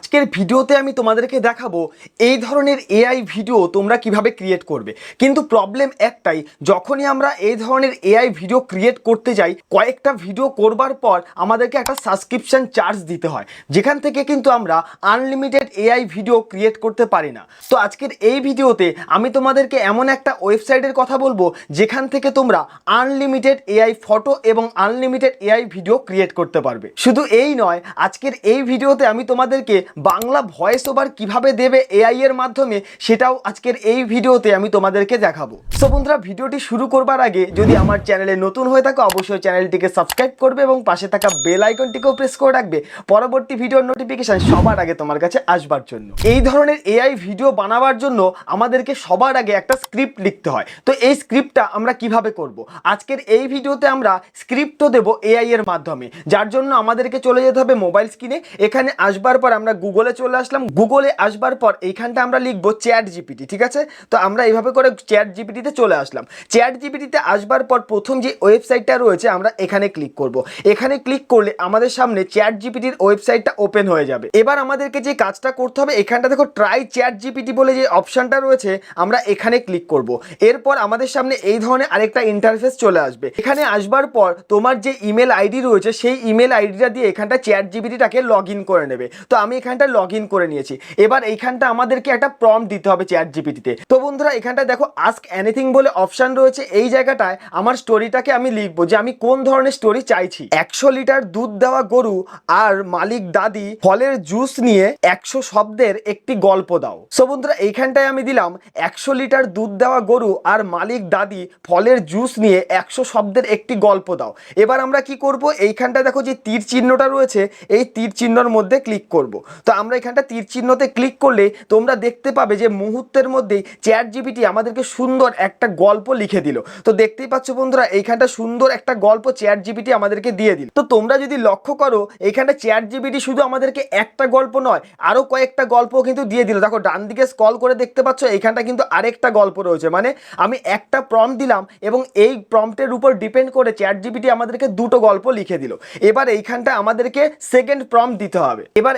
আজকের ভিডিওতে আমি তোমাদেরকে দেখাবো এই ধরনের এআই ভিডিও তোমরা কীভাবে ক্রিয়েট করবে। কিন্তু প্রবলেম একটাই, যখনই আমরা এই ধরনের এআই ভিডিও ক্রিয়েট করতে যাই, কয়েকটা ভিডিও করবার পর আমাদেরকে একটা সাবস্ক্রিপশন চার্জ দিতে হয়। যেখান থেকে কিন্তু আমরা আনলিমিটেড এআই ভিডিও ক্রিয়েট করতে পারি না। তো আজকের এই ভিডিওতে আমি তোমাদেরকে এমন একটা ওয়েবসাইটের কথা বলব, যেখান থেকে তোমরা আনলিমিটেড এআই ফটো এবং আনলিমিটেড এআই ভিডিও ক্রিয়েট করতে পারবে। শুধু এই নয়, আজকের এই ভিডিওতে আমি তোমাদেরকে বাংলা ভয়েস ওভার কীভাবে দেবে এআই এর মাধ্যমে সেটাও আজকের এই ভিডিওতে আমি তোমাদেরকে দেখাবো। সো বন্ধুরা, ভিডিওটি শুরু করবার আগে যদি আমার চ্যানেলে নতুন হয়ে থাকো, অবশ্যই চ্যানেলটিকে সাবস্ক্রাইব করবে এবং পাশে থাকা বেল আইকনটিকেও প্রেস করে রাখবে। পরবর্তী ভিডিওর নোটিফিকেশন সবার আগে তোমার কাছে আসবার জন্য। এই ধরনের এআই ভিডিও বানাবার জন্য আমাদেরকে সবার আগে একটা স্ক্রিপ্ট লিখতে হয়। তো এই স্ক্রিপ্টটা আমরা কীভাবে করব? আজকের এই ভিডিওতে আমরা স্ক্রিপ্টও দেব এআই এর মাধ্যমে। যার জন্য আমাদেরকে চলে যেতে হবে মোবাইল স্ক্রিনে এখানে আসবার পর আমরা গুগলে চলে আসলাম। গুগলে আসবার পর এইখানটা আমরা লিখব চ্যাট জিপিটি ঠিক আছে? তো আমরা এইভাবে করে চ্যাট জিপিটিতে চলে আসলাম। চ্যাট জিপিটিতে আসবার পর প্রথম যে ওয়েবসাইটটা রয়েছে, আমরা এখানে ক্লিক করব। এখানে ক্লিক করলে আমাদের সামনে চ্যাট জিপিটির ওয়েবসাইটটা ওপেন হয়ে যাবে। এবার আমাদেরকে যে কাজটা করতে হবে, এখানটা দেখো ট্রাই চ্যাট জিপিটি বলে যে অপশানটা রয়েছে, আমরা এখানে ক্লিক করব। এরপর আমাদের সামনে এই ধরনের আরেকটা ইন্টারফেস চলে আসবে। এখানে আসবার পর তোমার যে ইমেল আইডি রয়েছে, সেই ইমেল আইডিটা দিয়ে এখানটা চ্যাট জিপিটিটাকে লগ করে নেবে। তো আমি এখানটা লগ ইন করে নিয়েছি। এবার এইখানটা আমাদেরকে একটা প্রম্পট দিতে হবে চ্যাট জিপিটিতে তো। বন্ধুরা এখানটা দেখো আস্ক এনিথিং বলে অপশান রয়েছে। এই জায়গাটায় আমার স্টোরিটাকে আমি লিখব যে আমি কোন ধরনের স্টোরি চাইছি। একশো লিটার দুধ দেওয়া গরু আর মালিক দাদি ফলের জুস নিয়ে একশো শব্দের একটি গল্প দাও। সো বন্ধুরা, এইখানটায় আমি দিলাম, একশো লিটার দুধ দেওয়া গরু আর মালিক দাদি ফলের জুস নিয়ে একশো শব্দের একটি গল্প দাও। এবার আমরা কি করব? এইখানটায় দেখো যে তীর চিহ্নটা রয়েছে, এই তীর চিহ্নর মধ্যে ক্লিক করব। তো আমরা এখানটা তীর চিহ্নতে ক্লিক করলে তোমরা দেখতে পাবে যে মুহূর্তের মধ্যেই চ্যাট জিপিটি আমাদেরকে সুন্দর একটা গল্প লিখে দিল। তো দেখতেই পাচ্ছ বন্ধুরা, এইখানটা সুন্দর একটা গল্প চ্যাট জিপিটি আমাদেরকে দিয়ে দিল। তো তোমরা যদি লক্ষ্য করো, এইখানটা চ্যাট জিপিটি শুধু আমাদেরকে একটা গল্প নয় আরও কয়েকটা গল্প কিন্তু দিয়ে দিল। দেখো, ডান দিকে স্কল করে দেখতে পাচ্ছ, এইখানটা কিন্তু আরেকটা গল্প রয়েছে। মানে আমি একটা প্রম্পট দিলাম এবং এই প্রম্পটের উপর ডিপেন্ড করে চ্যাট জিপিটি আমাদেরকে দুটো গল্প লিখে দিল। এবার এইখানটা আমাদেরকে সেকেন্ড প্রম্পট দিতে হবে। এবার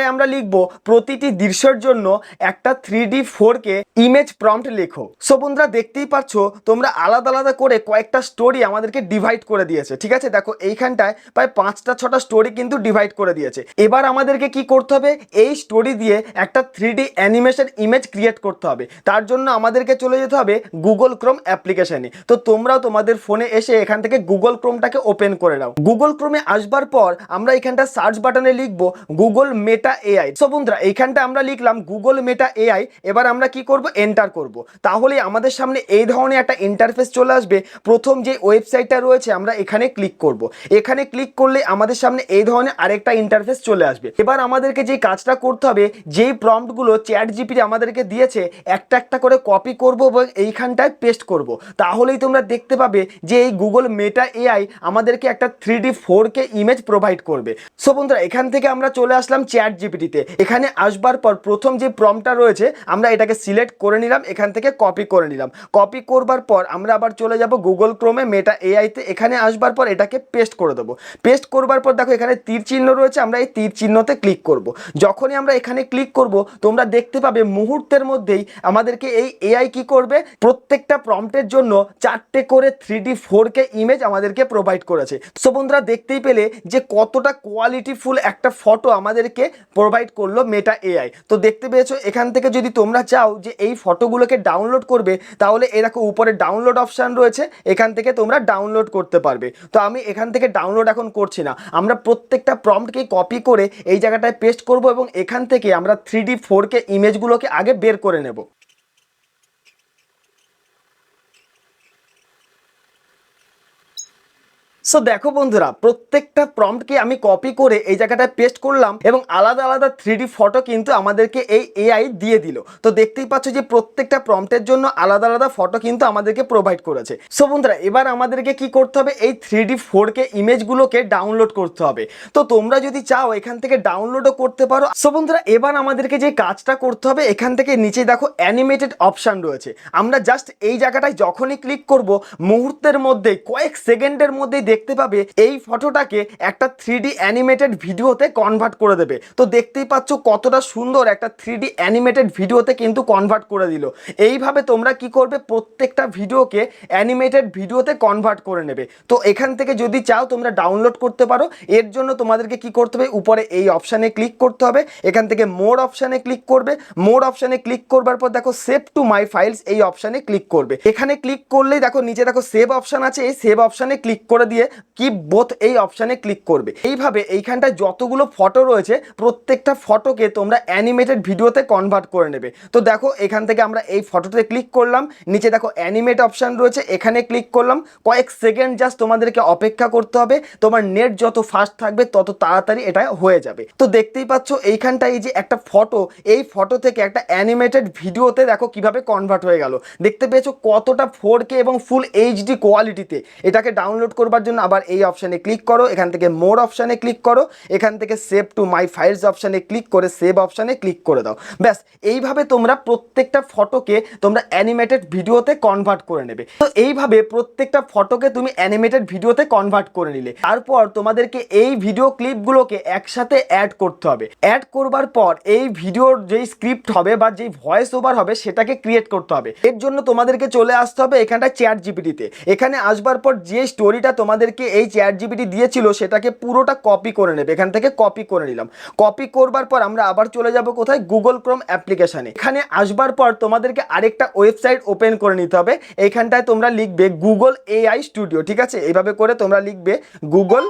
এইখানটায় আমরা লিখব প্রতিটি দৃশ্যের জন্য একটা three D four K image prompt লেখো। সো বন্ধুরা, দেখতেই পাচ্ছ, তোমরা আলাদা আলাদা করে কয়েকটা স্টোরি আমাদেরকে ডিভাইড করে দিয়েছে, ঠিক আছে? দেখো, এইখানটায় প্রায় পাঁচটা ছটা স্টোরি কিন্তু ডিভাইড করে দিয়েছে। এবার আমাদেরকে কি করতে হবে? এই স্টোরি দিয়ে একটা three D animation image create করতে হবে। তার জন্য আমাদেরকে চলে যেতে হবে গুগল ক্রোম অ্যাপ্লিকেশানে তো তোমরাও তোমাদের ফোনে এসে এখান থেকে গুগল ক্রোমটাকে ওপেন করে নাও। গুগল ক্রোমে আসবার পর আমরা এখানটা সার্চ বাটনে লিখব গুগল মেটা এআই সো বন্ধুরা, এইখানটা আমরা লিখলাম গুগল মেটা এআই এবার আমরা কি করব? এন্টার করব। তাহলে আমাদের সামনে এই ধরনের একটা ইন্টারফেস চলে আসবে। প্রথম যে ওয়েবসাইটটা রয়েছে, আমরা এখানে ক্লিক করব। এখানে ক্লিক করলে আমাদের সামনে এই ধরনের আরেকটা ইন্টারফেস চলে আসবে। এবার আমাদেরকে যে কাজটা করতে হবে, যেই প্রম্পটগুলো চ্যাট জিপিটি আমাদেরকে দিয়েছে, একটা একটা করে কপি করব এবং এইখানটায় পেস্ট করব। তাহলেই তোমরা দেখতে পাবে যে এই গুগল মেটা এআই আমাদেরকে একটা three D four K image provide করবে। সো বন্ধুরা, এখান থেকে আমরা চলে আসলাম চ্যাট জিপিটিতে এখানে আসবার পর প্রথম যে প্রম্পটটা রয়েছে, আমরা এটাকে সিলেক্ট করে নিলাম, এখান থেকে কপি করে নিলাম। কপি করবার পর আমরা আবার চলে যাব গুগল ক্রোমে মেটা এআইতে এখানে আসবার পর এটাকে পেস্ট করে দেবো। পেস্ট করবার পর দেখো এখানে তীর চিহ্ন রয়েছে, আমরা এই তীর চিহ্নতে ক্লিক করব। যখনই আমরা এখানে ক্লিক করব, তোমরা দেখতে পাবে মুহূর্তের মধ্যেই আমাদেরকে এই এআই কি করবে? প্রত্যেকটা প্রম্পটের জন্য চারটে করে three D four K image আমাদেরকে প্রোভাইড করেছে। সো বন্ধুরা, দেখতেই পেলে যে কতটা কোয়ালিটিফুল একটা ফটো আমাদেরকে প্রোভাইড করল মেটা এআই তো দেখতে পেয়েছ, এখান থেকে যদি তোমরা চাও যে এই ফটোগুলোকে ডাউনলোড করবে, তাহলে এরকম উপরে ডাউনলোড অপশান রয়েছে, এখান থেকে তোমরা ডাউনলোড করতে পারবে। তো আমি এখান থেকে ডাউনলোড এখন করছি না। আমরা প্রত্যেকটা প্রম্পটকে কপি করে এই জায়গাটায় পেস্ট করব এবং এখান থেকে আমরা থ্রি ডি ফোর কে ইমেজগুলোকে আগে বের করে নেব। সো দেখো বন্ধুরা, প্রত্যেকটা প্রম্পটকে আমি কপি করে এই জায়গাটায় পেস্ট করলাম এবং আলাদা আলাদা থ্রি ফটো কিন্তু আমাদেরকে এই এআই দিয়ে দিল। তো দেখতেই পাচ্ছ যে প্রত্যেকটা প্রম্পটের জন্য আলাদা আলাদা ফটো কিন্তু আমাদেরকে প্রোভাইড করেছে। সো বন্ধুরা, এবার আমাদেরকে কি করতে হবে? এই থ্রি ডি ফোর কে ইমেজগুলোকে ডাউনলোড করতে হবে। তো তোমরা যদি চাও, এখান থেকে ডাউনলোডও করতে পারো। সো বন্ধুরা, এবার আমাদেরকে যে কাজটা করতে হবে, এখান থেকে নিচে দেখো অ্যানিমেটেড অপশান রয়েছে। আমরা জাস্ট এই জায়গাটায় যখনই ক্লিক করব, মুহূর্তের মধ্যে কয়েক সেকেন্ডের মধ্যেই দেখতে দেখতে পাবে এই ফটোটাকে একটা থ্রি অ্যানিমেটেড ভিডিওতে কনভার্ট করে দেবে। তো দেখতেই পাচ্ছ কতটা সুন্দর একটা থ্রি অ্যানিমেটেড ভিডিওতে কিন্তু কনভার্ট করে দিল। এইভাবে তোমরা কি করবে? প্রত্যেকটা ভিডিওকে অ্যানিমেটেড ভিডিওতে কনভার্ট করে নেবে। তো এখান থেকে যদি চাও তোমরা ডাউনলোড করতে পারো। এর জন্য তোমাদেরকে কি করতে হবে? উপরে এই অপশানে ক্লিক করতে হবে। এখান থেকে মোর অপশানে ক্লিক করবে। মোর অপশানে ক্লিক করবার পর দেখো সেভ টু মাই ফাইলস এই অপশানে ক্লিক করবে। এখানে ক্লিক করলেই দেখো নিচে দেখো সেভ অপশান আছে। এই সেভ অপশানে ক্লিক করে দিয়ে কি বোথ এই অপশানে ক্লিক করবে। এইভাবে এইখানটায় যতগুলো ফটো রয়েছে, প্রত্যেকটা ফটোকে তোমরা অ্যানিমেটেড ভিডিওতে কনভার্ট করে নেবে। তো দেখো, এখান থেকে আমরা এই ফটোতে ক্লিক করলাম, নিচে দেখো অ্যানিমেট অপশান রয়েছে, এখানে ক্লিক করলাম। কয়েক সেকেন্ড জাস্ট তোমাদেরকে অপেক্ষা করতে হবে, তোমার নেট যত ফাস্ট থাকবে, তত তাড়াতাড়ি এটা হয়ে যাবে। তো দেখতেই পাচ্ছ, এইখানটায় এই যে একটা ফটো এই ফটো থেকে একটা অ্যানিমেটেড ভিডিওতে দেখো কীভাবে কনভার্ট হয়ে গেল। দেখতে পেয়েছ কতটা ফোর এবং ফুল এইচডি কোয়ালিটিতে এটাকে ডাউনলোড করবার জন্য আবার এই অপশানে ক্লিক করো। এখান থেকে মোর অপশানে ক্লিক করো। এখান থেকে সেভ টু মাই ফাইলস অপশানে ক্লিক করে সেভ অপশানে ক্লিক করে দাও। ব্যাস, এইভাবে তোমরা প্রত্যেকটা ফটোকে তোমরা অ্যানিমেটেড ভিডিওতে কনভার্ট করে নেবে। তো এইভাবে প্রত্যেকটা ফটোকে তুমি অ্যানিমেটেড ভিডিওতে কনভার্ট করে নিলে। তারপর তোমাদেরকে এই ভিডিও ক্লিপগুলোকে একসাথে অ্যাড করতে হবে। অ্যাড করবার পর এই ভিডিওর যেই স্ক্রিপ্ট হবে বা যেই ভয়েস ওভার হবে, সেটাকে ক্রিয়েট করতে হবে। এর জন্য তোমাদেরকে চলে আসতে হবে এখানটা চ্যাট জিপিটিতে এখানে আসবার পর যে স্টোরিটা তোমাদেরকে এই চ্যাট জিপিটি দিয়েছিল সেটাকে পুরোটা কপি করে নেবে। এখান থেকে কপি করে নিলাম। কপি করবার পর আমরা আবার চলে যাব কোথায়? গুগল ক্রোম অ্যাপ্লিকেশানে এখানে আসবার পর তোমাদেরকে আরেকটা ওয়েবসাইট ওপেন করে নিতে হবে। এইখানটায় তোমরা লিখবে গুগল এআই স্টুডিও ঠিক আছে? এইভাবে করে তোমরা লিখবে গুগল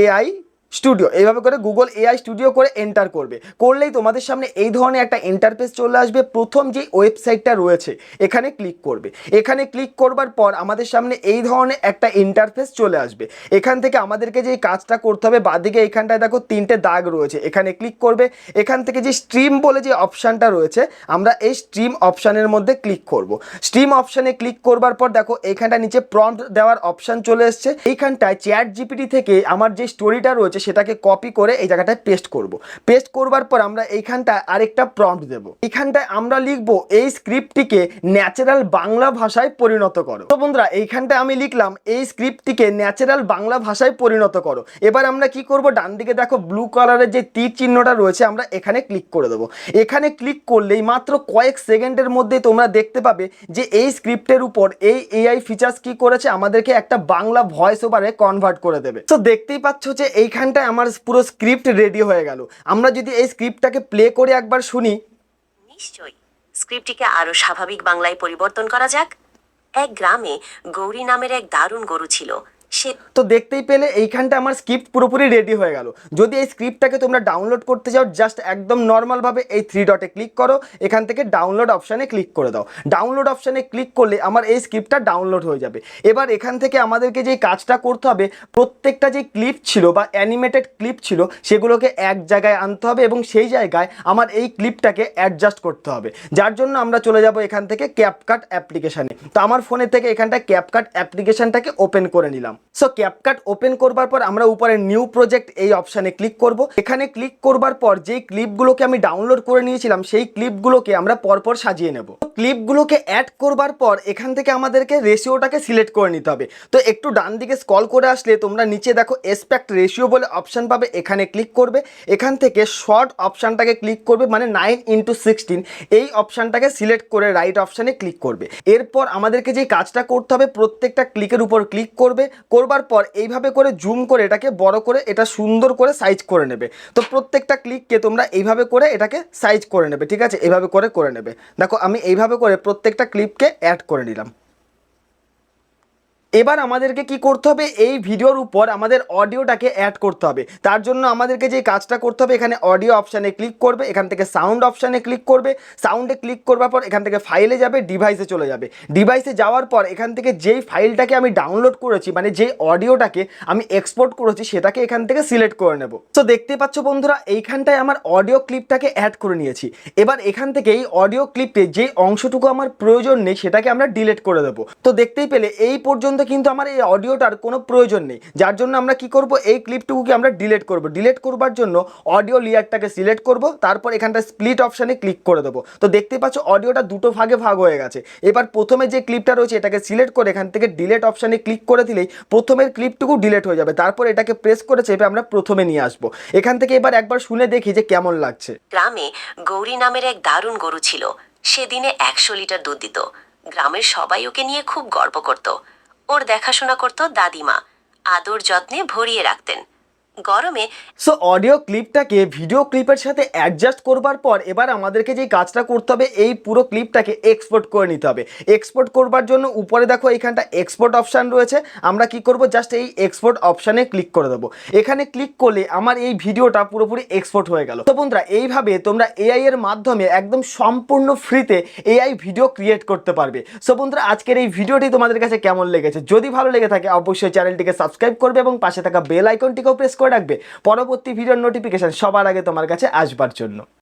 এআই স্টুডিও এইভাবে করে গুগল এআই স্টুডিও করে এন্টার করবে। করলেই তোমাদের সামনে এই ধরনের একটা ইন্টারফেস চলে আসবে। প্রথম যে ওয়েবসাইটটা রয়েছে, এখানে ক্লিক করবে। এখানে ক্লিক করবার পর আমাদের সামনে এই ধরনের একটা ইন্টারফেস চলে আসবে। এখান থেকে আমাদেরকে যে কাজটা করতে হবে, বাদিকে এখানটায় দেখো তিনটে দাগ রয়েছে। এখানে ক্লিক করবে। এখান থেকে যে স্ট্রিম বলে যে অপশানটা রয়েছে, আমরা এই স্ট্রিম অপশানের মধ্যে ক্লিক করব। স্ট্রিম অপশানে ক্লিক করবার পর দেখো এইখানটা নিচে প্রম্পট দেওয়ার অপশান চলে এসছে। এইখানটায় চ্যাট জিপিটি থেকে আমার যে স্টোরিটা রয়েছে সেটাকে কপি করে এই জায়গাটায় পেস্ট করব। পেস্ট করবার পর আমরা এইখানটায় আরেকটা প্রম্পট দেব। এইখানটায় আমরা লিখব এই স্ক্রিপ্টটিকে ন্যাচারাল বাংলা ভাষায় পরিণত করো। তো বন্ধুরা, এইখানটায় আমি লিখলাম এই স্ক্রিপ্টটিকে ন্যাচারাল বাংলা ভাষায় পরিণত করো। এবার আমরা কি করব? ডান দিকে দেখো ব্লু কালারের যে তীর চিহ্নটা রয়েছে, আমরা এখানে ক্লিক করে দেবো। এখানে ক্লিক করলেই মাত্র কয়েক সেকেন্ডের মধ্যে তোমরা দেখতে পাবে যে এই স্ক্রিপ্টের উপর এই এআই ফিচার্স কি করেছে, আমাদেরকে একটা বাংলা ভয়েস ওভারে কনভার্ট করে দেবে। তো দেখতেই পাচ্ছ যে এইখানটায় আমার পুরো স্ক্রিপ্ট রেডি হয়ে গেল। আমরা যদি এই স্ক্রিপ্টটাকে প্লে করে একবার শুনি। নিশ্চয়ই। স্ক্রিপ্টটিকে আরও স্বাভাবিক বাংলায় পরিবর্তন করা যাক। এক গ্রামে গৌরী নামের এক দারুণ গরু ছিল। তো দেখতেই পেলে এইখানটা আমার স্ক্রিপ্ট পুরোপুরি রেডি হয়ে গেল। যদি এই স্ক্রিপ্টটাকে তোমরা ডাউনলোড করতে চাও জাস্ট একদম নর্মালভাবে এই থ্রি ডটে ক্লিক করো, এখান থেকে ডাউনলোড অপশানে ক্লিক করে দাও। ডাউনলোড অপশানে ক্লিক করলে আমার এই স্ক্রিপ্টটা ডাউনলোড হয়ে যাবে। এবার এখান থেকে আমাদেরকে যে কাজটা করতে হবে, প্রত্যেকটা যে ক্লিপ ছিল বা অ্যানিমেটেড ক্লিপ ছিল, সেগুলোকে এক জায়গায় আনতে হবে এবং সেই জায়গায় আমার এই ক্লিপটাকে অ্যাডজাস্ট করতে হবে। যার জন্য আমরা চলে যাব এখান থেকে ক্যাপকাট অ্যাপ্লিকেশানে তো আমার ফোনের থেকে এখানটা ক্যাপকাট অ্যাপ্লিকেশানটাকে ওপেন করে নিলাম। সো ক্যাপকাট ওপেন করবার পর আমরা উপরে নিউ প্রজেক্ট এই অপশানে ক্লিক করব। এখানে ক্লিক করবার পর যেই ক্লিপগুলোকে আমি ডাউনলোড করে নিয়েছিলাম, সেই ক্লিপগুলোকে আমরা পরপর সাজিয়ে নেব। ক্লিপগুলোকে অ্যাড করবার পর এখান থেকে আমাদেরকে রেশিওটাকে সিলেক্ট করে নিতে হবে। তো, একটু ডান দিকে স্কল করে আসলে তোমরা নিচে দেখো এসপেক্ট রেশিও বলে অপশান পাবে, এখানে ক্লিক করবে। এখান থেকে শর্ট অপশানটাকে ক্লিক করবে মানে নাইন ইন্টু সিক্সটিন এই অপশানটাকে সিলেক্ট করে রাইট অপশানে ক্লিক করবে। এরপর আমাদেরকে যে কাজটা করতে হবে, প্রত্যেকটা ক্লিকের উপর ক্লিক করবে। করবার পর এইভাবে করে জুম করে এটাকে বড় করে এটা সুন্দর করে সাইজ করে নেবে। তো প্রত্যেকটা ক্লিককে তোমরা এইভাবে করে এটাকে সাইজ করে নেবে, ঠিক আছে? এইভাবে করে করে নেবে। দেখো, আমি এইভাবে করে প্রত্যেকটা ক্লিপকে অ্যাড করে নিলাম। এবার আমাদেরকে কি করতে হবে? এই ভিডিওর উপর আমাদের অডিওটাকে অ্যাড করতে হবে। তার জন্য আমাদেরকে যে কাজটা করতে হবে, এখানে অডিও অপশানে ক্লিক করবে, এখান থেকে সাউন্ড অপশানে ক্লিক করবে। সাউন্ডে ক্লিক করবার পর এখান থেকে ফাইলে যাবে ডিভাইসে চলে যাবে। ডিভাইসে যাওয়ার পর এখান থেকে যেই ফাইলটাকে আমি ডাউনলোড করেছি মানে যেই অডিওটাকে আমি এক্সপোর্ট করেছি, সেটাকে এখান থেকে সিলেক্ট করে নেব। তো দেখতে পাচ্ছ বন্ধুরা, এইখানটায় আমার অডিও ক্লিপটাকে অ্যাড করে নিয়েছি। এবার এখান থেকে এই অডিও ক্লিপে যে অংশটুকু আমার প্রয়োজন নেই, সেটাকে আমরা ডিলেট করে দেবো। তো দেখতেই পেলে, এই পর্যন্ত কিন্তু আমার এই অডিওটার কোনো প্রয়োজন নেই। যার জন্য আমরা কি করব? এই ক্লিপটুকুকে আমরা ডিলেট করব। ডিলেট করবার জন্য অডিও লেয়ারটাকে সিলেক্ট করব, তারপর এখানটা স্প্লিট অপশানে ক্লিক করে দেবো। তো দেখতে পাচ্ছ, অডিওটা দুটো ভাগে ভাগ হয়ে গেছে। এবার প্রথমে যে ক্লিপটা রয়েছে, এটাকে সিলেক্ট করে এখান থেকে ডিলেট অপশানে ক্লিক করে দিলেই প্রথমের ক্লিপটুকু ডিলেট হয়ে যাবে। তারপর এটাকে প্রেস করে চেপে আমরা প্রথমে নিয়ে আসব। এখান থেকে এবার একবার শুনে দেখি যে কেমন লাগছে। গ্রামে গৌরী নামের এক দারুণ গরু ছিল। সেদিনে একশো লিটার দুধ দিত। গ্রামের সবাই ওকে নিয়ে খুব গর্ব করত। ওর দেখাশোনা করত দাদিমা। আদর যত্নে ভরিয়ে রাখতেন। গরমে সো অডিও ক্লিপটাকে ভিডিও ক্লিপের সাথে অ্যাডজাস্ট করবার পর এবার আমাদেরকে যে কাজটা করতে হবে, এই পুরো ক্লিপটাকে এক্সপোর্ট করে নিতে হবে। এক্সপোর্ট করবার জন্য উপরে দেখো এইখানটা এক্সপোর্ট অপশান রয়েছে। আমরা কি করব? জাস্ট এই এক্সপোর্ট অপশানে ক্লিক করে দেবো। এখানে ক্লিক করলে আমার এই ভিডিওটা পুরোপুরি এক্সপোর্ট হয়ে গেল। তো বন্ধুরা, এইভাবে তোমরা এআই এর মাধ্যমে একদম সম্পূর্ণ ফ্রিতে এআই ভিডিও ক্রিয়েট করতে পারবে। সো বন্ধুরা, আজকের এই ভিডিওটি তোমাদের কাছে কেমন লেগেছে? যদি ভালো লেগে থাকে, অবশ্যই চ্যানেলটিকে সাবস্ক্রাইব করবে এবং পাশে থাকা বেল আইকনটিকেও প্রেস করে রাখবে। পরবর্তী ভিডিওর নোটিফিকেশান সবার আগে তোমার কাছে আসবার জন্য।